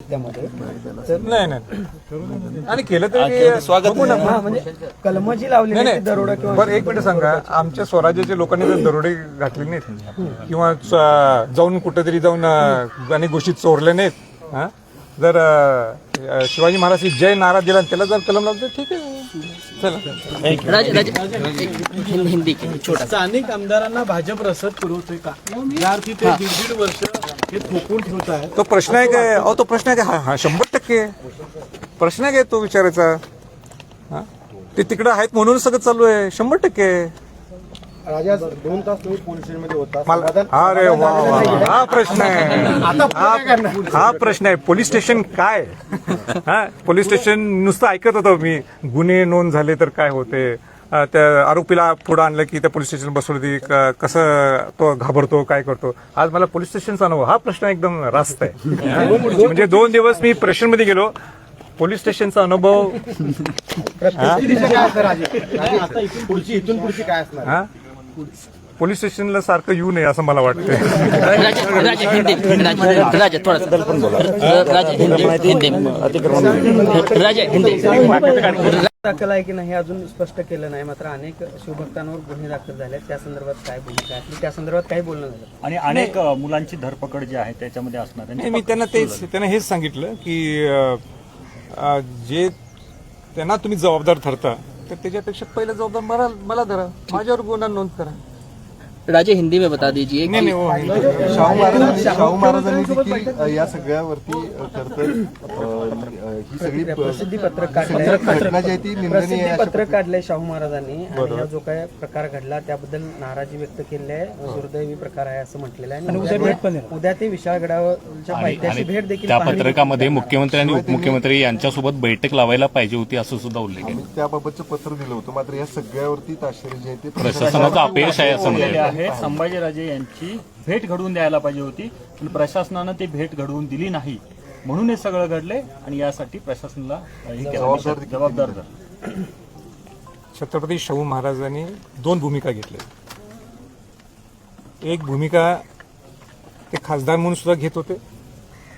नाही नाही. आणि केलं तरी स्वागत हा, म्हणजे कलम जी लावली नाही दरोडा किंवा बरं एक मिनिट सांगा. आमच्या स्वराज्याच्या लोकांनी जर दरोडे घातले नाहीत. किंवा च- जाऊन कुठेतरी जाऊन अं, अनेक गोष्टी चोरल्या नाहीत. हा? जर अं, शिवाजी महाराज जय नारा दिला आणि त्याला जर कलम लावलं तर ठीक आहे. चला. राज राज. हिंदी हिंदी. छोटा स्थानिक आमदारांना भाजप रसद पुरवतोय का? या अर्थी ते दीड दीड वर्ष हे थोपून ठेवत आहेत तो प्रश्न आहे काय अहो तो प्रश्न आहे काय हा- हा शंभर टक्के प्रश्न आहे काय तो विचारायचा। हा? ते तिकडं आहेत म्हणून सगळं चालू आहे. शंभर टक्के राजा दोन तास तुम्ही पोलीस स्टेशनमध्ये होता. मला अरे वा वा वा. हा प्रश्न आहे. हा- हा प्रश्न आहे. पोलीस स्टेशन काय? हा? पोलीस स्टेशन नुसतं ऐकत होतो मी. गुन्हे नोंद झाले तर काय होते? त्या आरोपीला पुढे आणलं की त्या पोलीस स्टेशन बसवलं की क- कसं तो घाबरतो काय करतो? आज मला पोलीस स्टेशनचा अनुभव हा प्रश्न एकदम रास्त आहे? म्हणजे दोन दिवस मी प्रेशरमध्ये गेलो पोलीस स्टेशनचा अनुभव काय असणार राजे? राजे, आता इथून पुढची इथून पुढची काय असणार? हा? पोलीस स्टेशनला सारखं येऊ नये असं मला वाटतंय. दाखल आहे की नाही हे अजून स्पष्ट केलं नाही. मात्र अनेक शिवभक्तांवर गुन्हे दाखल झाले आहेत. त्या संदर्भात काय भूमिका आहे? त्या संदर्भात काही बोलणं झालं आणि अनेक मुलांची धरपकड जी आहे त्याच्यामध्ये असणार आहे. नाही मी त्यांना तेच त्यांना हेच सांगितलं की जे त्यांना तुम्ही जबाबदार ठरता तर त्याच्यापेक्षा पहिलं जबाबदार मला मला धरा. माझ्यावर गुन्हा नोंद करा. राजे हिंदी में बता दीजिए नाही नाही आहे. शाहू महाराजांनी शाहू महाराजांनी देखील या सगळ्यावरती खरं ही सगळी प्रसिद्धी पत्रक सगळी काढलंय. घटना जी आहे ती निंदनीय प्रसिद्धी आहे अशा पत्रक काढलंय शाहू महाराजांनी. आणि हा जो काय प्रकार घडला त्याबद्दल नाराजी व्यक्त केली आहे. दुर्दैवी प्रकार आहे असं म्हटलेलं आहे. आणि उद्या उद्या ते विशाळगडावरच्या पायथ्याशी भेट देखील त्या पाहणी पत्रकामध्ये मुख्यमंत्री आणि उपमुख्यमंत्री यांच्यासोबत बैठक लावायला पाहिजे होती असं सुद्धा उल्लेख आहे. आम्ही त्याबाबतचं पत्र दिलं होतं. मात्र या सगळ्यावरती ताशेरे जे आहे ते प्रशासनाचं अपयश आहे असं म्हणतात आहे. संभाजीराजे यांची भेट घडवून द्यायला पाहिजे होती पण प्रशासनानं ती भेट घडवून दिली नाही. म्हणून हे सगळं घडले आणि यासाठी प्रशासनाला हे केलं. जबाबदार देखील जबाबदार धरलं. छत्रपती शाहू महाराजांनी दोन भूमिका घेतल्या. एक भूमिका ते खासदार म्हणून सुद्धा घेत होते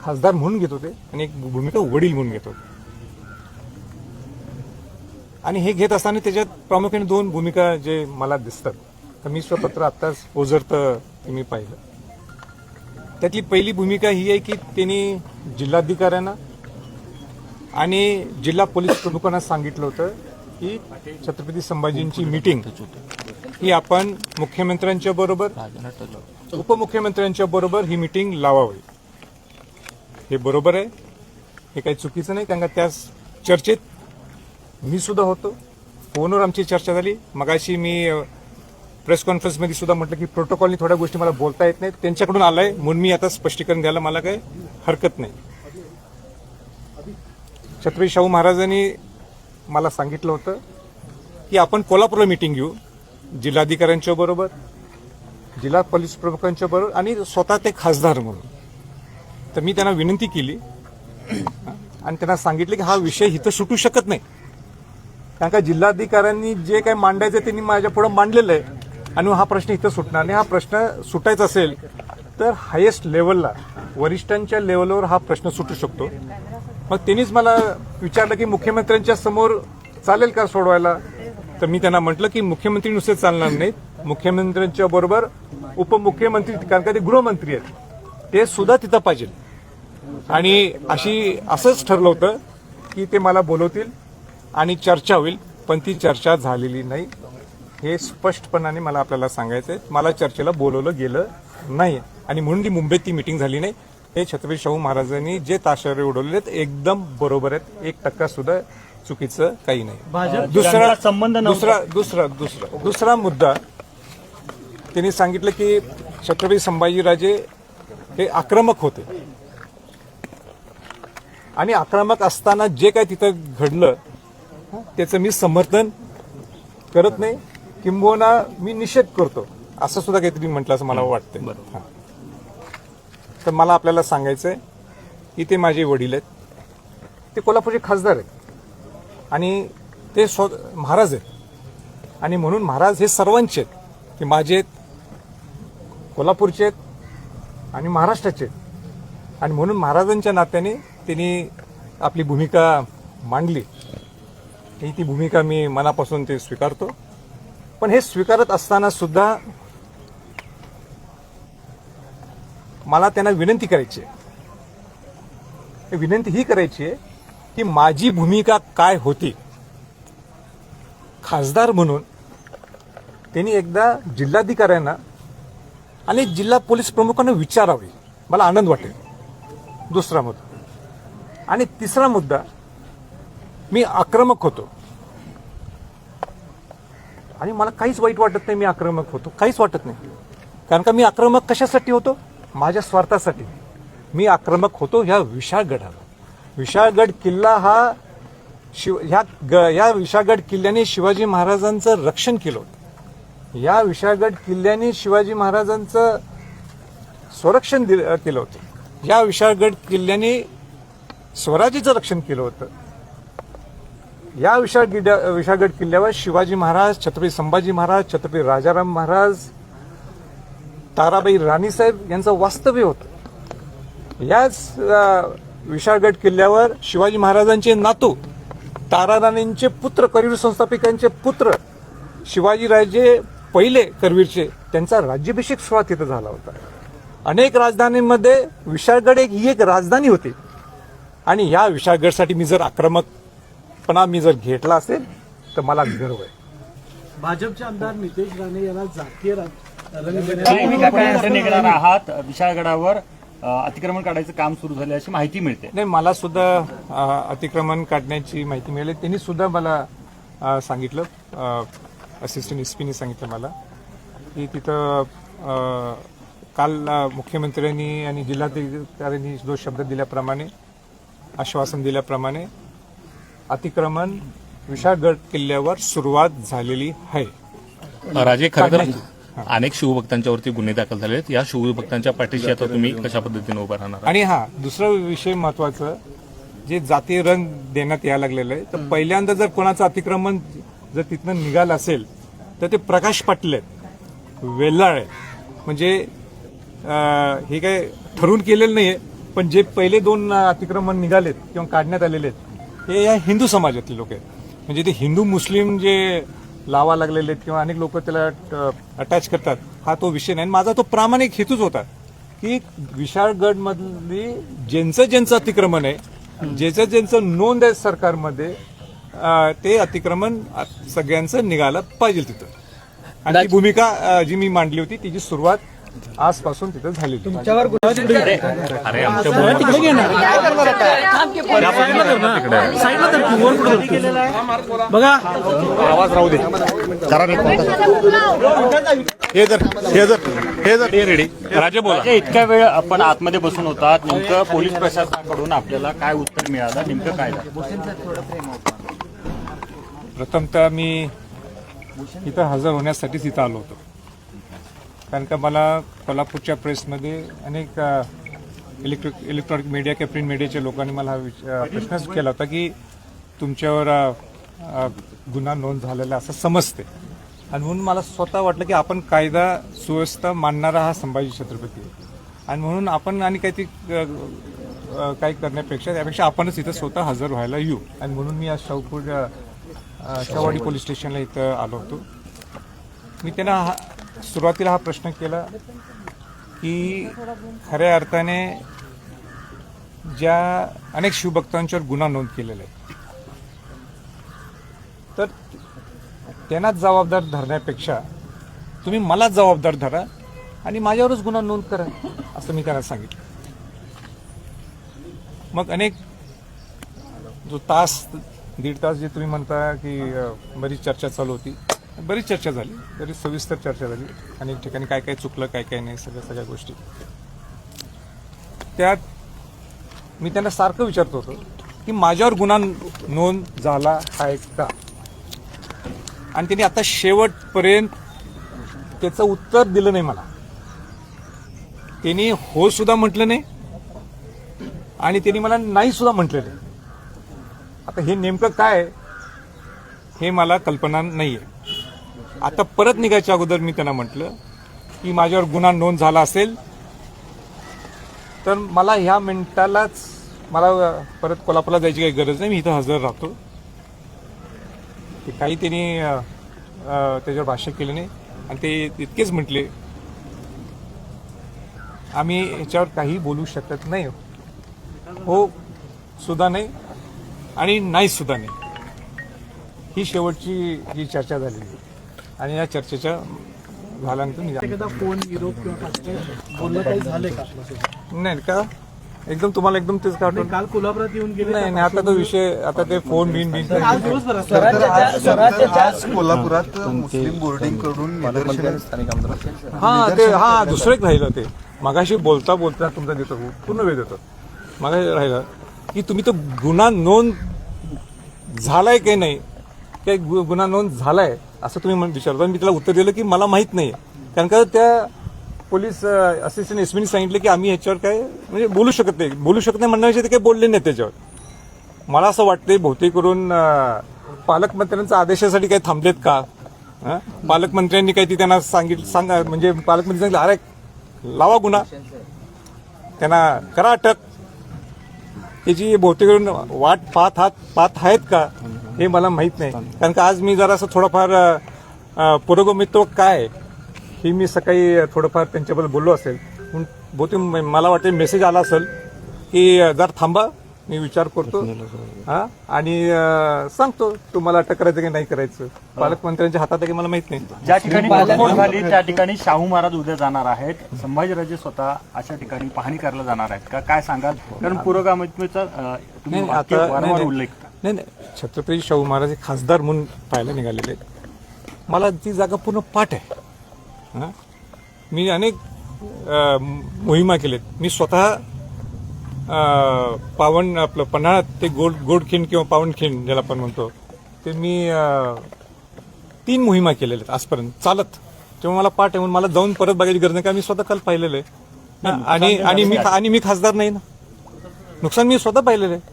खासदार म्हणून घेत होते आणि एक भूमिका वडील म्हणून घेत होते. आणि हे घेत असताना त्याच्यात प्रामुख्याने दोन भूमिका जे मला दिसतात. तर मी सुद्धा आत्ताच ओझरतं तुम्ही पाहिलं. त्यातली पहिली भूमिका ही आहे की त्यांनी जिल्हाधिकाऱ्यांना आणि जिल्हा पोलीस प्रमुखांना सांगितलं होतं की छत्रपती संभाजींची मीटिंग ही आपण मुख्यमंत्र्यांच्या बरोबर उपमुख्यमंत्र्यांच्या बरोबर ही मीटिंग लावावी. हे बरोबर आहे. हे काही चुकीचं नाही कारण का त्या चर्चेत मी सुद्धा होतो. फोनवर आमची चर्चा झाली. मगाशी मी प्रेस कॉन्फरन्समध्ये सुद्धा म्हटलं की प्रोटोकॉलनी थोड्या गोष्टी मला बोलता येत नाहीत. त्यांच्याकडून आलंय. म्हणून मी आता स्पष्टीकरण द्यायला मला काही हरकत नाही. छत्रपती शाहू महाराजांनी मला सांगितलं होतं की आपण कोल्हापूरला मिटिंग घेऊ. जिल्हाधिकाऱ्यांच्या बरोबर जिल्हा पोलीस प्रमुखांच्या बरोबर आणि स्वतः ते खासदार म्हणून. तर मी त्यांना विनंती केली. आणि त्यांना सांगितलं की हा विषय इथं सुटू शकत नाही. कारण का जिल्हाधिकाऱ्यांनी जे काही मांडायचं त्यांनी माझ्या पुढे मांडलेलं आहे. आणि हा प्रश्न इथं सुटणार नाही. हा प्रश्न सुटायचा असेल तर हायेस्ट लेवलला वरिष्ठांच्या लेवलवर हा प्रश्न सुटू शकतो. मग त्यांनीच मला विचारलं की मुख्यमंत्र्यांच्या समोर चालेल का सोडवायला? तर मी त्यांना म्हटलं की मुख्यमंत्री नुसते चालणार नाहीत. मुख्यमंत्र्यांच्या बरोबर उपमुख्यमंत्री कारण का ते गृहमंत्री आहेत. ते सुद्धा तिथं पाहिजे. आणि अशी असंच ठरलं होतं की ते मला बोलवतील आणि चर्चा होईल पण ती चर्चा झालेली नाही. हे स्पष्टपणाने मला आपल्याला सांगायचं आहे मला चर्चेला बोलवलं गेलं नाही आणि म्हणून ती मुंबईत ती मिटिंग झाली नाही. हे छत्रपती शाहू महाराजांनी जे ताशेरे उडवले आहेत एकदम बरोबर आहेत. एक टक्का सुद्धा चुकीचं काही नाही. दुसरा संबंध. दुसरा दुसरा दुसरा दुसरा मुद्दा. त्यांनी सांगितलं की छत्रपती संभाजीराजे हे आक्रमक होते. आणि आक्रमक असताना जे काय तिथं घडलं त्याचं मी समर्थन करत नाही. किंबहुना मी निषेध करतो. असं सुद्धा काहीतरी म्हटलं असं मला वाटतंय. हां. तर मला आपल्याला सांगायचंय की ते माझे वडील आहेत. ते कोल्हापूरचे खासदार आहेत. आणि ते स्व महाराज आहेत. आणि म्हणून महाराज हे सर्वांचे आहेत. ते माझे आहेत कोल्हापूरचे आहेत आणि महाराष्ट्राचे आहेत. आणि म्हणून महाराजांच्या नात्याने त्यांनी आपली भूमिका मांडली. ही ती भूमिका मी मनापासून ते स्वीकारतो. पण हे स्वीकारत असताना सुद्धा मला त्यांना विनंती करायची आहे. विनंती ही करायची आहे की माझी भूमिका काय होती? खासदार म्हणून त्यांनी एकदा जिल्हाधिकाऱ्यांना आणि जिल्हा पोलीस प्रमुखांना विचारावे. मला आनंद वाटेल. दुसरा मुद्दा. आणि तिसरा मुद्दा मी आक्रमक होतो. आणि मला काहीच वाईट वाटत नाही मी आक्रमक होतो. काहीच वाटत नाही. कारण का मी आक्रमक कशासाठी होतो? माझ्या स्वार्थासाठी. मी आक्रमक होतो ह्या विशाळगडाला. विशाळगड किल्ला हा शिव ह्या ग या विशाळगड किल्ल्याने शिवाजी महाराजांचं रक्षण केलं होतं. या विशाळगड किल्ल्याने शिवाजी महाराजांचं संरक्षण दिलं केलं होतं. या विशाळगड किल्ल्याने स्वराज्याचं रक्षण केलं होतं. या विशाळ गिड्या विशाळगड किल्ल्यावर शिवाजी महाराज छत्रपती संभाजी महाराज छत्रपती राजाराम महाराज ताराबाई राणीसाहेब यांचं वास्तव्य होतं. याच विशाळगड किल्ल्यावर शिवाजी महाराजांचे नातू ताराराणींचे पुत्र करवीर संस्थापिकांचे पुत्र शिवाजीराजे पहिले करवीरचे त्यांचा राज्याभिषेक सोहळा तिथं झाला होता. अनेक राजधानीमध्ये विशाळगड एक ही एक राजधानी होती. आणि या विशाळगडसाठी मी जर आक्रमक आक्रमकपणा मी जर घेतला असेल तर मला गर्व आहे. भाजपचे आमदार नितेश राणे यांना जातीय निघणार आहात? विशाळगडावर अतिक्रमण काढायचं काम सुरू झाले अशी माहिती मिळते. नाही मला सुद्धा अतिक्रमण काढण्याची माहिती मिळाली. त्यांनी सुद्धा मला अ, सांगितलं. असिस्टंट एसपीने सांगितलं मला. की तिथं अ, काल अ, मुख्यमंत्र्यांनी आणि जिल्हाधिकाऱ्यांनी जो शब्द दिल्याप्रमाणे आश्वासन दिल्याप्रमाणे अतिक्रमण विशाळगड किल्ल्यावर सुरुवात झालेली आहे. राजे खरं तर अनेक शिवभक्तांच्यावरती गुन्हे दाखल झाले आहेत. या शिवभक्तांच्या पाठीशी आता तुम्ही कशा पद्धतीने उभा राहणार आणि हा दुसरा विषय महत्वाचं जे जातीय रंग देण्यात यायला लागलेलं आहे तर पहिल्यांदा जर कोणाचं अतिक्रमण जर तिथनं निघालं असेल तर ते प्रकाश पाटील आहेत. वेल्लाळ म्हणजे हे काय ठरवून केलेलं नाहीये पण जे पहिले दोन अतिक्रमण निघालेत किंवा काढण्यात आलेले आहेत हे या हिंदू समाजातले लोक आहेत. म्हणजे ते हिंदू मुस्लिम जे लावा लागलेले आहेत किंवा अनेक लोक त्याला अटॅच करतात हा तो विषय नाही. आणि माझा तो प्रामाणिक हेतूच होता की विशाळगड मधली ज्यांचं ज्यांचं अतिक्रमण आहे ज्याचं ज्यांचं नोंद आहे सरकारमध्ये ते अतिक्रमण सगळ्यांचं निघालं पाहिजे तिथं. आणि भूमिका जी मी मांडली होती तिची सुरुवात आजपासून तिथं झालेली आहे. तुमच्यावर अरे आमच्या बघा. हे जर हे जर हे जर रेडी. राजे बोला. इतक्या वेळ आपण आतमध्ये बसून होतात. नेमकं पोलीस प्रशासनाकडून आपल्याला काय उत्तर मिळालं? नेमकं काय झालं? प्रथमतः मी इथं हजर होण्यासाठीच इथं आलो होतो. कारण का मला कोल्हापूरच्या प्रेसमध्ये अनेक इलेक्ट्रिक इलेक्ट्रॉनिक मीडिया किंवा प्रिंट मीडियाच्या लोकांनी मला हा प्रश्नच केला होता की तुमच्यावर गुन्हा नोंद झालेला असं समजते. आणि म्हणून मला स्वतः वाटलं की आपण कायदा सुव्यवस्था मानणारा हा संभाजी छत्रपती. आहे आणि म्हणून आपण आणि काहीतरी काही करण्यापेक्षा त्यापेक्षा आपणच इथं स्वतः हजर व्हायला येऊ. आणि म्हणून मी आज शाहूपूर शाहवाडी. पोलीस स्टेशनला इथं आलो होतो. मी त्यांना हा सुरुवातीला हा प्रश्न केला की खऱ्या अर्थाने ज्या अनेक शिवभक्तांच्यावर गुन्हा नोंद केलेला आहे तर त्यांनाच जबाबदार धरण्यापेक्षा तुम्ही मलाच जबाबदार धरा आणि माझ्यावरच गुन्हा नोंद करा असं मी त्यांना सांगितलं. मग अनेक जो तास दीड तास जे तुम्ही म्हणता की बरीच चर्चा चालू होती बरीच चर्चा झाली. बरीच सविस्तर चर्चा झाली. अनेक ठिकाणी काय काय चुकलं काय काय नाही सगळ्या सगळ्या गोष्टी. त्यात मी त्यांना सारखं विचारतो होतो की माझ्यावर गुन्हा नोंद झाला आहे का? आणि त्यांनी आता शेवटपर्यंत त्याचं उत्तर दिलं नाही मला. त्यांनी हो सुद्धा म्हटलं नाही आणि त्यांनी मला नाही सुद्धा म्हटलेलं नाही. आता हे नेमकं काय आहे, हे मला कल्पना नाही आहे आता परत निघायच्या अगोदर मी त्यांना म्हटलं की माझ्यावर गुन्हा नोंद झाला असेल तर मला ह्या मिनिटालाच मला परत कोल्हापूरला जायची काही गरज नाही. मी इथं हजर राहतो. ते काही त्यांनी त्याच्यावर भाष्य केलं नाही. आणि ते इतकेच म्हटले आम्ही याच्यावर काही बोलू शकत नाही. हो सुद्धा नाही आणि नाही सुद्धा नाही. ही शेवटची जी चर्चा झालेली आहे. आणि या चर्चेच्या झाल्यानंतर फोन विरोध किंवा काय बोलणं काही झालंय का? नाही का? एकदम तुम्हाला एकदम तेच का आठवण? काल कोल्हापुरात येऊन गेले नाही नाही आता तो विषय आता ते फोन बिन बिन कोल्हापुरात मुस्लिम बोर्डिंगकडून हा ते हा दुसरं एक राहिलं ते. मगाशी बोलता बोलता तुमचा देतो पूर्ण वेळ देतो. मगाशी राहिलं की तुम्ही तो गुन्हा नोंद झालाय की नाही? काय गु- गुन्हा नोंद झालाय? असं तुम्ही म्हण- विचारता मी त्याला उत्तर दिलं की मला माहीत नाही. कारण का त्या पोलीस असिस्टंट एसमीने सांगितलं की आम्ही ह्याच्यावर काय म्हणजे बोलू शकत नाही. बोलू शकत नाही म्हणण्याविषयी ते काही बोलले नाही त्याच्यावर. मला असं वाटतंय बहुतेक करून अं, पालकमंत्र्यांच्या आदेशासाठी काही थांबलेत का? पालकमंत्र्यांनी काही ती त्यांना सांगितलं सांगा म्हणजे पालकमंत्री सांगितलं अरे लावा गुन्हा. त्यांना करा अटक. त्याची बहुतेक करून वाट पाहत हात पाहत आहेत का? हे मला माहीत नाही. कारण का आज मी जरासं थोडंफार पुरोगमित्व काय हे मी सकाळी थोडंफार त्यांच्याबद्दल बोललो असेल. बहुतेक मला वाटते मेसेज आला असेल की जरा थांबा. मी विचार करतो. हा? आणि सांगतो तुम्हाला अटक करायचं की नाही करायचं. पालकमंत्र्यांच्या हातात आहे की मला माहीत नाही. ज्या ठिकाणी झाली त्या ठिकाणी शाहू महाराज उद्या जाणार आहेत. संभाजीराजे स्वतः अशा ठिकाणी पाहणी करायला जाणार आहेत का? काय सांगाल? कारण पुरोगामित्वाचा उल्लेख. नाही नाही. छत्रपती शाहू महाराज हे खासदार म्हणून पाहायला निघालेले आहेत. मला ती जागा पूर्ण पाठ आहे. हं? मी अनेक मोहिमा केलेत. मी स्वतः पावन आपलं पन्हाळ्यात ते गोड गोडखिंड किंवा पावनखिंड ज्याला आपण म्हणतो ते मी तीन मोहिमा केलेल्या आहेत आजपर्यंत. चालत. तेव्हा मला पाठ आहे म्हणून मला जाऊन परत बघायची गरज नाही का मी स्वतः काल पाहिलेलं आहे? आणि आणि मी आणि मी खासदार नाही ना. नुकसान मी स्वतः पाहिलेलं आहे.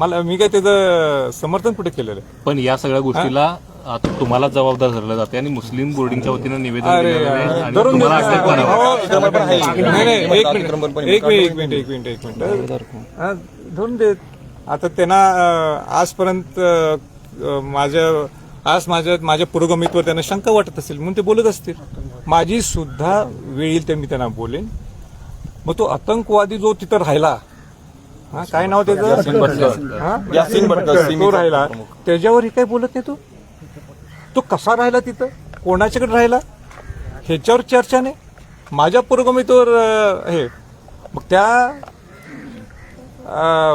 मला मी काय त्याचं समर्थन कुठे केलेलं आहे? पण या सगळ्या गोष्टीला आता तुम्हाला जबाबदार धरलं जाते आणि मुस्लिम बोर्डिंगच्या वतीनं निवेदन दिलेलं आहे आणि तुम्हाला अटक. हो, नाही, नाही, एक मिनिट. एक मिनिट एक मिनिट एक मिनिट एक मिनिट हा, धरून देत. आता त्यांना अं, आजपर्यंत अं, माझ्या आज माझ्या माझ्या पुरोगमित्वर त्यांना शंका वाटत असेल म्हणून ते बोलत असतील. माझी सुद्धा वेळ येईल ते मी त्यांना बोलेन. मग तो आतंकवादी जो तिथं राहिला हा काय नाव त्याचं? हा? यासिन भटकर, तो राहिला. त्याच्यावर हे काय बोलत नाही तो? तो कसा राहिला तिथं? कोणाच्याकडे राहिला? ह्याच्यावर चर्चा नाही. माझ्या पुरोगमित्वर हे मग त्या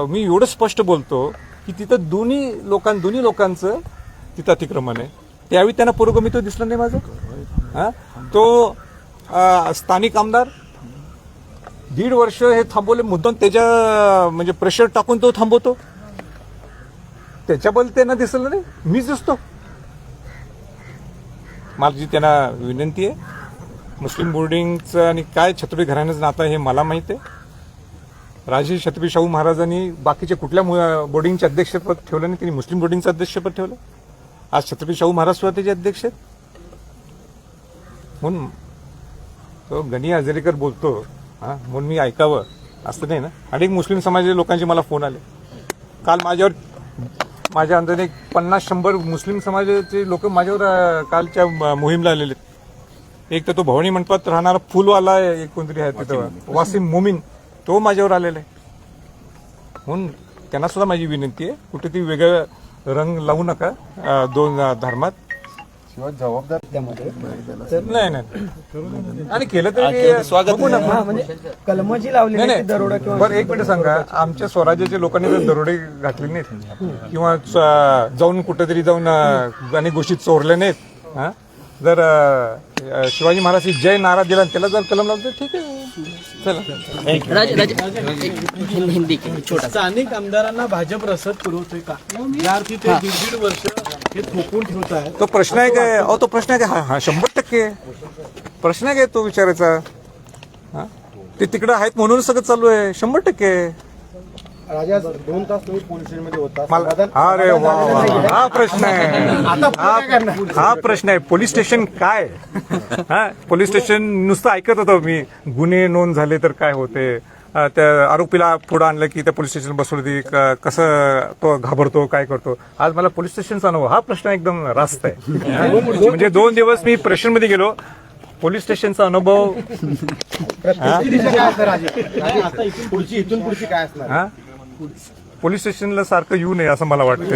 मी एवढं स्पष्ट बोलतो की तिथं दोन्ही लोकां दोन्ही लोकांचं तिथं अतिक्रमण आहे. त्यावेळी त्यांना पुरोगमित्व दिसलं नाही माझं. हां? तो स्थानिक आमदार दीड वर्ष हे थांबवले मुद्दाम त्याच्या म्हणजे प्रेशर टाकून तो थांबवतो. त्याच्याबद्दल त्यांना दिसलं नाही. मीच दिसतो. माझी त्यांना विनंती आहे. मुस्लिम बोर्डिंगचं आणि काय छत्रपती घराण्याचं नातं आहे हे मला माहीत आहे. राजे छत्रपती शाहू महाराजांनी बाकीच्या कुठल्या मु- बोर्डिंगचे अध्यक्षपद ठेवलं नाही त्यांनी मुस्लिम बोर्डिंगचं अध्यक्षपद ठेवलं. आज छत्रपती शाहू महाराज सुद्धा त्याचे अध्यक्ष आहेत. म्हणून तो गणी हजरेकर बोलतो हां म्हणून मी ऐकावं असं नाही ना. अनेक मुस्लिम समाजाच्या लोकांचे मला फोन आले. काल माझ्यावर माझ्या अंदाजे एक पन्नास शंभर मुस्लिम समाजाचे लोक माझ्यावर कालच्या मोहीमला आलेले. एक तर तो भवानी मंडपात राहणारा फुलवाला एक कोणतरी आहे तिथं. वासिम मोमीन. तो माझ्यावर आलेला आहे. म्हणून त्यांना सुद्धा माझी विनंती आहे कुठे ती वेगळं रंग लावू नका दोन धर्मात. शिवाय जबाबदार नाही नाही. आणि केलं तर स्वागत हा म्हणजे कलम जी लावली नाही दरोडा किंवा बरं एक मिनिट सांगा. आमच्या स्वराज्याच्या लोकांनी जर दरोडे घातले नाहीत. किंवा च- जाऊन कुठेतरी जाऊन अं, अनेक गोष्टी चोरल्या नाहीत. हा? जर अं, शिवाजी महाराज जय नारा दिला आणि त्याला जर कलम लावलं तर ठीक आहे. चला. राजे हिंदी हिंदी की छोटा स्थानिक आमदारांना भाजप रसद पुरवतोय का? या अर्थी ते दीड दीड वर्ष हे थोपून तो प्रश्न आहे काय? अहो तो प्रश्न आहे काय? हा हा शंभर टक्के. प्रश्न आहे काय तो विचारायचा? हा? ते तिकडे आहेत म्हणून सगळं चालू आहे. शंभर टक्के. राजा दोन तास तुम्ही पोलीस स्टेशनमध्ये होता. मला अरे वा वा हा प्रश्न आहे. हा- हा प्रश्न आहे. पोलीस स्टेशन काय? हा? पोलीस स्टेशन नुसतं ऐकत होतो मी. गुन्हे नोंद झाले तर काय होते? त्या आरोपीला पुढे आणलं की त्या पोलीस स्टेशन बसवलं कसं तो घाबरतो काय करतो? आज मला पोलीस स्टेशनचा अनुभव हा प्रश्न एकदम रास्त आहे. म्हणजे दोन दिवस मी प्रेशरमध्ये गेलो. पोलीस स्टेशनचा अनुभव पुढची इथून पुढची काय असणार हा? पोलीस स्टेशनला सारखं येऊ नये असं मला वाटतं